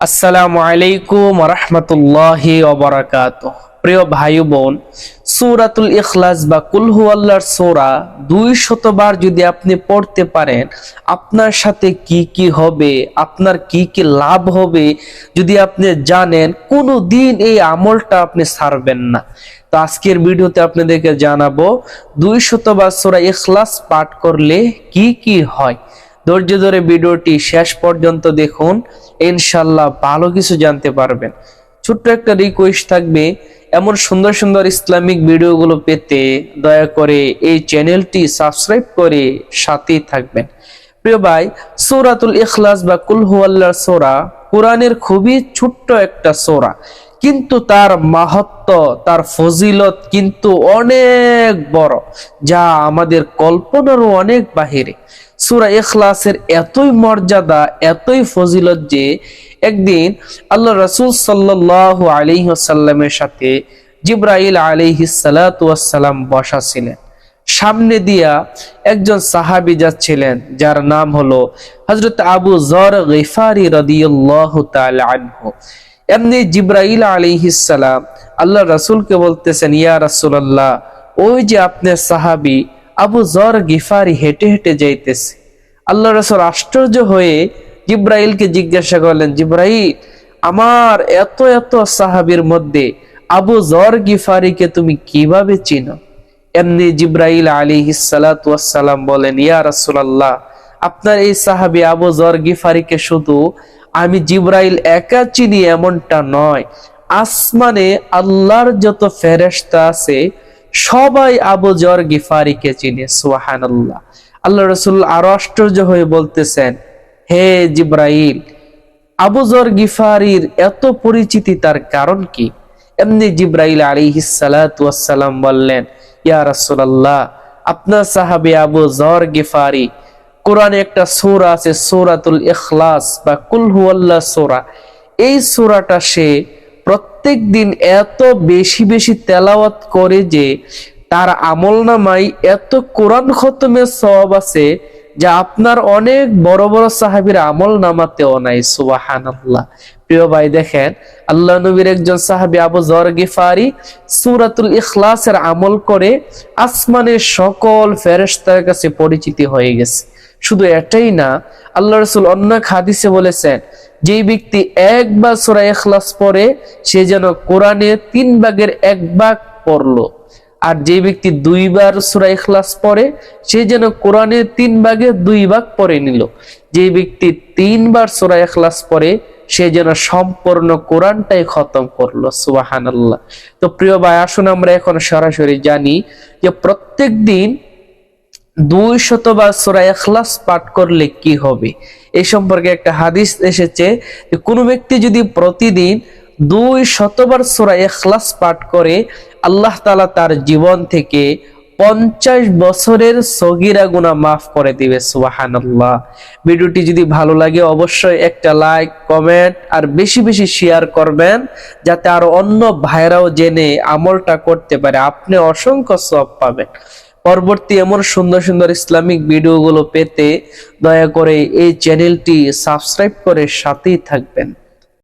আসসালামু আলাইকুম রহমতুল্লাহি অবরাকাত প্রিয় ভাই বোন সূরাতুল ইখলাস বা কুলহু আল্লাহর সূরা দুই শতবার যদি আপনি পড়তে পারেন, আপনার সাথে কি কি হবে, আপনার কি কি লাভ হবে, যদি আপনি জানেন কোনো দিন এই আমলটা আপনি ছাড়বেন না। তো আজকের ভিডিওতে আপনাদেরকে জানাব দুই শতবার সূরা ইখলাস পাঠ করলে কি কি হয়। ধৈর্য ধরে ভিডিওটি শেষ পর্যন্ত দেখুন। ইনশাল্লাহ ভালো কিছু জানতে পারবেন। ছোট্ট একটা রিকোয়েস্ট থাকবে, এমন সুন্দর সুন্দর ইসলামিক ভিডিওগুলো পেতে দয়া করে এই চ্যানেলটি সাবস্ক্রাইব করে সাথেই থাকবেন। প্রিয় ভাই, সৌরাতুল ইখলাস বা কুলহু আল্লাহ সোরা কোরআনের খুবই ছোট্ট একটা সোরা। কিন্তু তার মাহাত্ম, তার ফজিলত কিন্তু অনেক বড়, যা আমাদের কল্পনারও অনেক বাহিরে। সুরা ইখলাসের এতই মর্যাদা, এতই ফজিলত যে একদিন আল্লাহ রসুল সাল্লাহ আলিহাসাল্লামের সাথে জিব্রাইল আলিহি সালাতাম বসা ছিলেন সামনে দিয়া একজন সাহাবি যাচ্ছিলেন, যার নাম হলো হজরত আবু জর গিফারি রদিয়াল্লাহ এমনি জিব্রাইল আলিহিসাল্লাম আল্লাহ রসুলকে বলতেছেন, ইয়া রাসূলুল্লাহ, ওই যে আপনার সাহাবি আবু জর গিফারি হেঁটে হেঁটে যাইতেছে। আল্লাহ রসুল আশ্চর্য হয়ে জিব্রাইলকে জিজ্ঞাসা করলেন, জিব্রাইল, আমার এত এত সাহাবির মধ্যে আবু জর গিফারিকে তুমি কীভাবে চিনো? এমনি জিব্রাইল আলী সালাম বলেন, ইয়া রাসূলুল্লাহ, আপনার এই সাহাবি আবু জর গিফারিকে শুধু আমি জিব্রাইল একা চিনি এমনটা নয়। আসমানে আল্লাহর যত ফেরেশতা আছে সবাই আবু জর গিফারিকে চিনে সুহান আল্লাহ আল্লাহ রসুল আর আশ্চর্য হয়ে বলতেছেন, হে জিব্রাইল, আবু জর গিফারির এত পরিচিতি তার কারণ কি? এমনি জিব্রাইল আলী সালাম বললেন, ইয়া রাসূলুল্লাহ, আপনার সাহাবি আবু জর গিফারি, কোরআনে একটা সূরা আছে সূরাতুল ইখলাস বা কুল হুয়াল্লাহ সূরা। এই সূরাটা সে প্রত্যেক দিন এত বেশি বেশি তেলাওয়াত করে যে তার আমল নামাই এত কোরআন খতমের সব আছে যা আপনার অনেক বড় বড় সাহাবির আমল নামাতেও নাই সুবাহান প্রিয় ভাই দেখেন, আল্লাহ নবীর একজন সাহাবি আবু জর গিফারি সুরাতুল ইখলাসের আমল করে আসমানের সকল ফেরেশতার কাছে পরিচিতি হয়ে গেছে। শুধু এটাই না, আল্লাহ রসুল অন্য হাদিসে বলেছেন যে ব্যক্তি একবার সুরা এখলাস পড়ে, সে যেন কোরআনে তিন ভাগের এক ভাগ পড়ল। আর যে ব্যক্তি দুইবার সুরা ইখলাস পড়ে, সে যেন কোরআনের তিন ভাগে দুই ভাগ পড়ে নিল। যে ব্যক্তি তিনবার সুরা ইখলাস পড়ে, সে যেন সম্পূর্ণ কোরআনটাই খতম করল সুবাহান আল্লাহ তো প্রিয় ভাই, আসুন আমরা এখন সরাসরি জানি যে প্রত্যেক দিন দুই শতবার সুরা ইখলাস পাঠ করলে কি হবে? এ সম্পর্কে একটা হাদিস এসেছে কোনো ব্যক্তি যদি প্রতিদিন দুই শতবার সুরা ইখলাস পাঠ করে, আল্লাহ তালা তার জীবন থেকে পঞ্চাশ বছরের সগিরা গুণা মাফ করে দিবে সুবাহান ভিডিওটি যদি ভালো লাগে, অবশ্যই একটা লাইক, কমেন্ট, আর বেশি বেশি শেয়ার করবেন, যাতে আরও অন্য ভাইরাও জেনে আমলটা করতে পারে। আপনি অসংখ্য সব পাবেন। পরবর্তী এমন সুন্দর সুন্দর ইসলামিক ভিডিওগুলো পেতে দয়া করে এই চ্যানেলটি সাবস্ক্রাইব করে সাথেই থাকবেন।